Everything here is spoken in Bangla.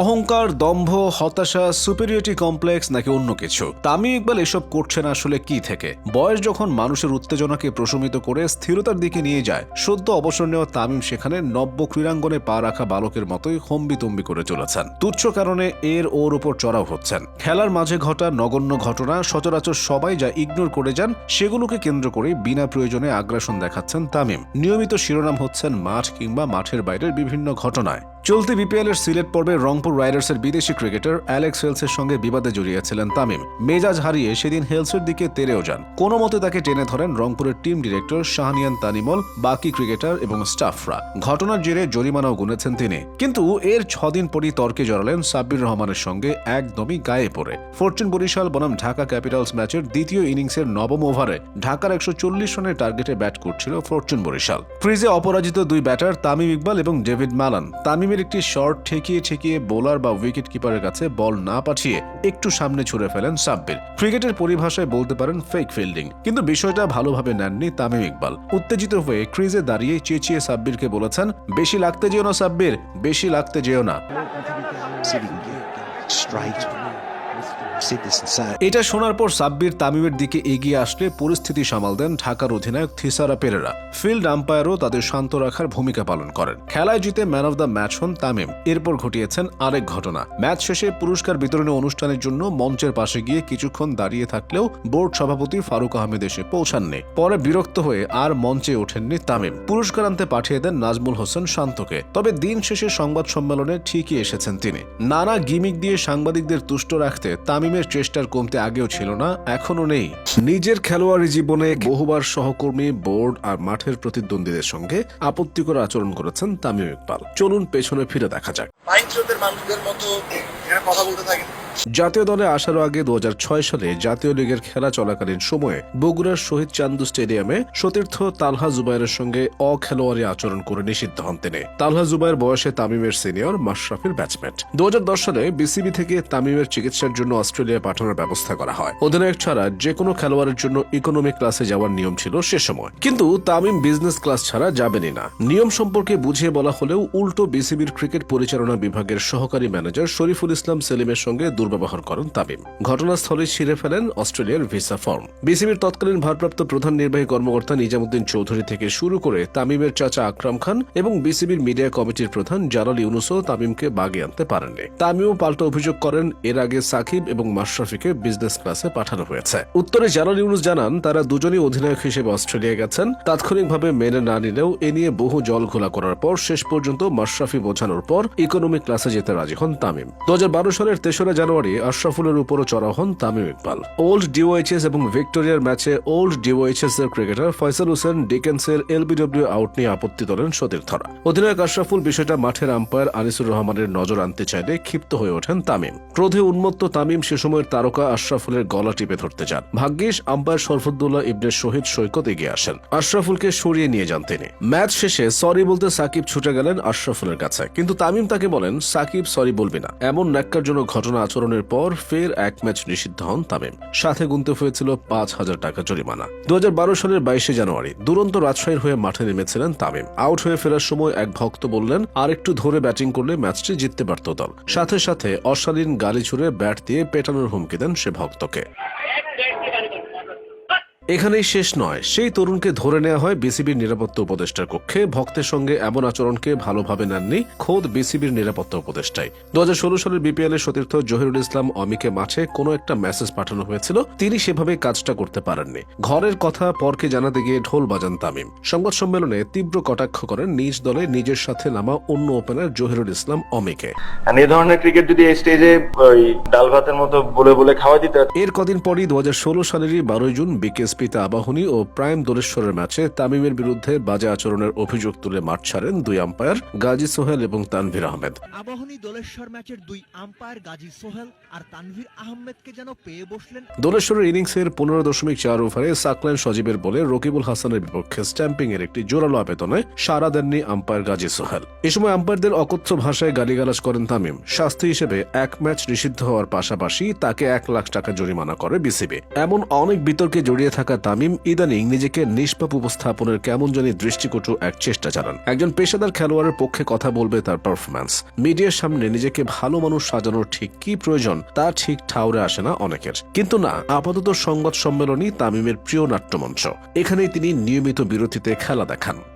অহংকার, দম্ভ, হতাশা সুপেরিয়রিটি কমপ্লেক্স নাকি অন্য কিছু? তামিম ইকবাল এসব করছেন আসলে কি থেকে? বয়স যখন মানুষের উত্তেজনাকে প্রশমিত করে স্থিরতার দিকে নিয়ে যায়, সদ্য অবসর নেওয়া তামিম সেখানে নব্য ক্রীড়াঙ্গনে পা রাখা বালকের মতোই হম্বিতম্বি করে চলেছেন। তুচ্ছ কারণে এর ওর উপর চড়াও হচ্ছেন। খেলার মাঝে ঘটা নগণ্য ঘটনা সচরাচর সবাই যা ইগনোর করে যান, সেগুলোকে কেন্দ্র করে বিনা প্রয়োজনে আগ্রাসন দেখাচ্ছেন তামিম। নিয়মিত শিরোনাম হচ্ছেন মাঠ কিংবা মাঠের বাইরের বিভিন্ন ঘটনায়। চলতি বিপিএল এর সিলেট পর্বে রংপুর রাইডার্সের বিদেশি ক্রিকেটার অ্যালেক্স হেলসের সঙ্গে বিবাদে জড়িয়েছিলেন তামিম। মেজাজ হারিয়ে সেদিন হেলসের দিকে তেরেও যান। কোনো মতে তাকে টেনে ধরেন রংপুরের টিম ডিরেক্টর শাহনিয়ান তানিমল, বাকি ক্রিকেটার এবং স্টাফরা। ঘটনার জেরে জরিমানাও গুনেছেন তিনি। কিন্তু এর ছদিন পরই তর্কে জড়ালেন সাব্বির রহমানের সঙ্গে একদমই গায়ে পড়ে। ফরচুন বরিশাল, বনাম, ঢাকা ক্যাপিটালস ম্যাচের দ্বিতীয় ইনিংসের নবম ওভারে ঢাকার একশো চল্লিশ রানের টার্গেটে ব্যাট করছিল ফরচুন বরিশাল। ক্রিজে অপরাজিত দুই ব্যাটার তামিম ইকবাল এবং ডেভিড মালান। তামিমের একটি শট ঠেকিয়ে ঠেকিয়ে বোলার বা উইকেট কিপারের কাছে বল না পাঠিয়ে একটু সামনে ছুড়ে ফেলেন সাব্বির। ক্রিকেটের পরিভাষায় বলতে পারেন ফেক ফিল্ডিং কিন্তু বিষয়টা ভালোভাবে নেননি তামিম ইকবাল। উত্তেজিত হয়ে ক্রিজে দাঁড়িয়ে চেঁচিয়ে সাব্বিরকে বলেছেন, বেশি লাগতে যেও না সাব্বির, বেশি লাগতে যেও না। এটা শোনার পর সাব্বির তামিমের দিকে এগিয়ে আসলে পরিস্থিতি সামাল দেন ঢাকার অধিনায়ক থিসারা পেরেরা। ফিল্ড আম্পায়ারও তাদের শান্ত রাখার ভূমিকা পালন করেন। খেলায় জিতে ম্যান অব দ্য ম্যাচ হন তামিম। এরপর ঘটিয়েছেন আরেক ঘটনা। ম্যাচ শেষে পুরস্কার বিতরণী অনুষ্ঠানের জন্য মঞ্চের পাশে গিয়ে কিছুক্ষণ দাঁড়িয়ে থাকলেও বোর্ড সভাপতি ফারুক আহমেদ এসে পৌঁছাননি। পরে বিরক্ত হয়ে আর মঞ্চে ওঠেননি তামিম। পুরস্কার আনতে পাঠিয়ে দেন নাজমুল হোসেন শান্তকে। তবে দিন শেষে সংবাদ সম্মেলনে ঠিকই এসেছেন তিনি। নানা গিমিক দিয়ে সাংবাদিকদের তুষ্ট রাখতে তামিমের চেষ্টার কমতে আগেও ছিল না এখনও নেই। নিজের খেলোয়াড়ি জীবনে বহুবার সহকর্মী, বোর্ড আর মাঠের প্রতিদ্বন্দ্বীদের সঙ্গে আপত্তিকর আচরণ করেছেন তামিম ইকবাল। চলুন পেছনে ফিরে দেখা যাক। মতো কথা বলতে থাকেন জাতীয় দলে আসার আগে দু হাজার ছয় সালে জাতীয় লীগের খেলা চলাকালীন সময়ে বগুড়ার শহীদ চান্দু স্টেডিয়ামে সতীর্থ তালহা জুবাইরের সঙ্গে অখেলোয়াড়ি আচরণ করে নিষিদ্ধ হন তিনি। তালহা জুবাইর বয়সে তামিমের সিনিয়র মাশরাফির ব্যাটসম্যান। দু সালে বিসিবি থেকে তামিমের চিকিৎসার জন্য অস্ট্রেলিয়া পাঠানোর ব্যবস্থা করা হয়। অধিনায়ক ছাড়া যে কোনো খেলোয়াড়ের জন্য ইকোনমি ক্লাসে যাওয়ার নিয়ম ছিল সে সময়। কিন্তু তামিম বিজনেস ক্লাস ছাড়া যাবেনই না। নিয়ম সম্পর্কে বুঝিয়ে বলা হলেও উল্টো বিসিবির ক্রিকেট পরিচালনা বিভাগের সহকারী ম্যানেজার শরীফুল ইসলাম সেলিমের সঙ্গে দুর্ব্যবহার করেন তামিম। ঘটনাস্থলে ছিঁড়ে ফেলেন অস্ট্রেলিয়ার ভিসা ফর্ম। বিসিবির তৎকালীন ভারপ্রাপ্ত প্রধান নির্বাহী কর্মকর্তা নিজামুদ্দিন চৌধুরী থেকে শুরু করে তামিমের চাচা আকরাম খান এবং বিসিবির মিডিয়া কমিটির প্রধান জালাল ইউনুসও তামিমকে বাগে আনতে পারেননি। তামিমও পাল্টা অভিযোগ করেন, এর আগে সাকিব এবং মাশরাফিকে বিজনেস ক্লাসে পাঠানো হয়েছে। উত্তরে জালাল ইউনুস জানান, তারা দুজনই অধিনায়ক হিসেবে অস্ট্রেলিয়া গেছেন। তাৎক্ষণিকভাবে মেনে না নিলেও এ নিয়ে বহু জল ঘোলা করার পর শেষ পর্যন্ত মাশরাফি বোঝানোর পর ইকোনমিক ক্লাসে যেতে রাজি হন তামিম। দু হাজার বারো সালের তেসরা জানুয়ারি আশরাফুলের উপরও চড়া হন তামিম ইকবাল। ওল্ড ডিওএইচএস এবং ভিক্টোরিয়ার ম্যাচে ওল্ড ডিওএইচএস এর ক্রিকেটার ফয়সাল হোসেন ডিকেন্সের এলবিডব্লিউ আউট নিয়ে আপত্তি তোলেন সতীর্থরা। অধিনায়ক আশরাফুল বিষয়টা মাঠের আম্পায়ার আনিসুর রহমানের নজর আনতে চাইলে ক্ষিপ্ত হয়ে ওঠেন তামিম। ক্রোধে উন্মত্ত তামিম সে সময়ের তারকা আশরাফুলের গলা টিপে ধরতে যান ভাগ্যিস আম্পায়ার শরফুদ্দুল্লাহ ইবনে শহীদ সৈকত এগিয়ে আসেন। আশরাফুলকে সরিয়ে নিয়ে যান তিনি। ম্যাচ শেষে সরি বলতে সাকিব ছুটে গেলেন আশরাফুলের কাছে। কিন্তু তামিম তাকে বলেন, সাকিব সরি বলবি না। এমন ন্যাক্কারজনক ঘটনা আচরণের পর ফের এক ম্যাচ নিষিদ্ধ হন তামিম। সাথে গুনতে হয়েছিল পাঁচ হাজার টাকা জরিমানা। দু হাজার বারো সালের বাইশে জানুয়ারি দুরন্ত রাজশাহীর হয়ে মাঠে নেমেছিলেন তামিম। আউট হয়ে ফেরার সময় এক ভক্ত বললেন আর একটু ধরে ব্যাটিং করলে ম্যাচটি জিততে পারত দল। সাথে সাথে অশালীন গাড়ি ছুড়ে ব্যাট দিয়ে পেটানোর হুমকি দেন সে ভক্তকে। এখানেই শেষ নয়। সেই তরুণকে ধরে নেওয়া হয় বিসিবির নিরাপত্তা উপদেষ্টার কক্ষে। ভক্তের সঙ্গে এমন আচরণকে ভালোভাবে নেননি খোদ বিসিবির নিরাপত্তা উপদেষ্টাই। দু সালের বিপিএল এর সতীর্থ জহিরুল ইসলাম অমিকে মাঠে কোনো একটা মেসেজ পাঠানো হয়েছিল। তিনি সেভাবে কাজটা করতে পারেননি। ঘরের কথা পরকে জানাতে গিয়ে ঢোল বাজান তামিম। সংবাদ সম্মেলনে তীব্র কটাক্ষ করেন নিজ দলে নিজের সাথে নামা অন্য ওপেনার জহিরুল ইসলাম অমিকে। এই ধরনের ক্রিকেট যদি এই স্টেজে ডাল ভাতের মতো বলে বলে খাওয়া দিতে? এর কদিন পরই দু হাজার ষোলো সালেরই বারোই জুন বিকেএসপিতে আবাহনী ও প্রাইম দোলেশ্বরের ম্যাচে তামিমের বিরুদ্ধে বাজে আচরণের অভিযোগ তুলে মাঠ ছাড়েন দুই আম্পায়ার গাজী সোহেল এবং তানভীর আহমেদ। আবাহনী দোলেশ্বর ম্যাচের দুই আম্পায়ার গাজী সোহেল আর তানভীর আহমেদকে যেন পেয়ে বসলেন দোলেশ্বরের ইনিংসের পনেরো দশমিক চার ওভারে সাকলাইন সজীবের বলে রকিবুল হাসানের বিপক্ষে স্ট্যাম্পিং এর একটি জোরালো আবেদনে সাড়া দেননি আম্পায়ার গাজী সোহেল। এ সময় আম্পায়ারদের অকথ্য ভাষায় গালিগালাজ করেন তামিম। শাস্তি হিসেবে এক ম্যাচ নিষিদ্ধ হওয়ার পাশাপাশি তাকে এক লাখ টাকা জরিমানা করে বিসিবি। এমন অনেক বিতর্কে জড়িয়ে থাকা থাকা তামিম ইদানিং নিজেকে নিষ্পাপ উপস্থাপনের কেমন জানি দৃষ্টিকটু এক চেষ্টা চালান। একজন পেশাদার খেলোয়াড়ের পক্ষে কথা বলবে তার পারফরম্যান্স মিডিয়ার সামনে নিজেকে ভালো মানুষ সাজানোর ঠিক কি প্রয়োজন, তা ঠিক ঠাউরে আসে না অনেকের। কিন্তু না, আপাতত সংবাদ সম্মেলনই তামিমের প্রিয় নাট্যমঞ্চ। এখানেই তিনি নিয়মিত বিরতিতে খেলা দেখান।